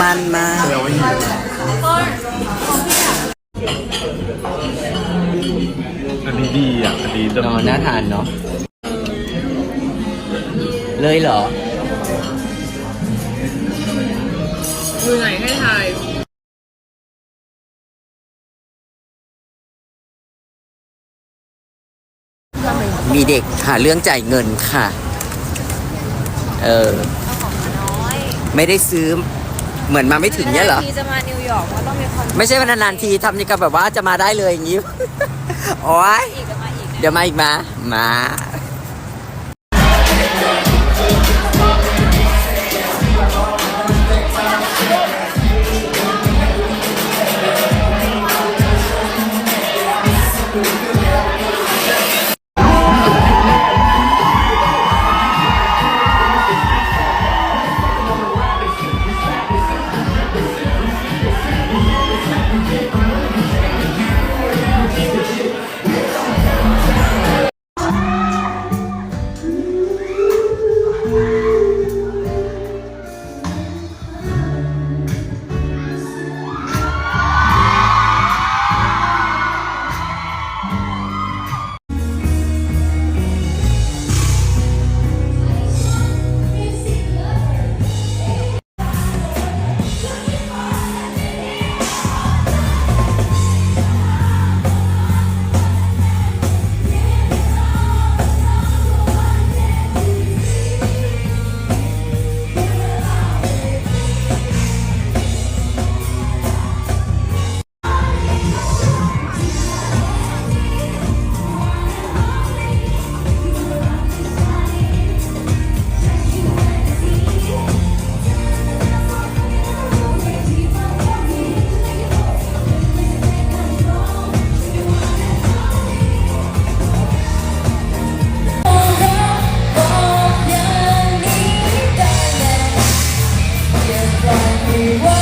มันมากแปลว่าหิวอันนี้ดีอะอันนี้เนอะน่าทานเนาะเลยเหรอมือไหนให้ทายมีเด็กหาเรื่องจ่ายเงินค่ะ เออ ไม่ได้ซื้อ เหมือนมาไม่ถึงเนี่ยเหรอ ทีจะมานิวยอร์กก็ต้องมีคอนไม่ใช่ว่านานๆทีทำนี่ก็แบบว่าจะมาได้เลยอย่างนี้ โอ้ย อีกจะมาอีกนะ เดี๋ยวมาอีกมา มา Hey,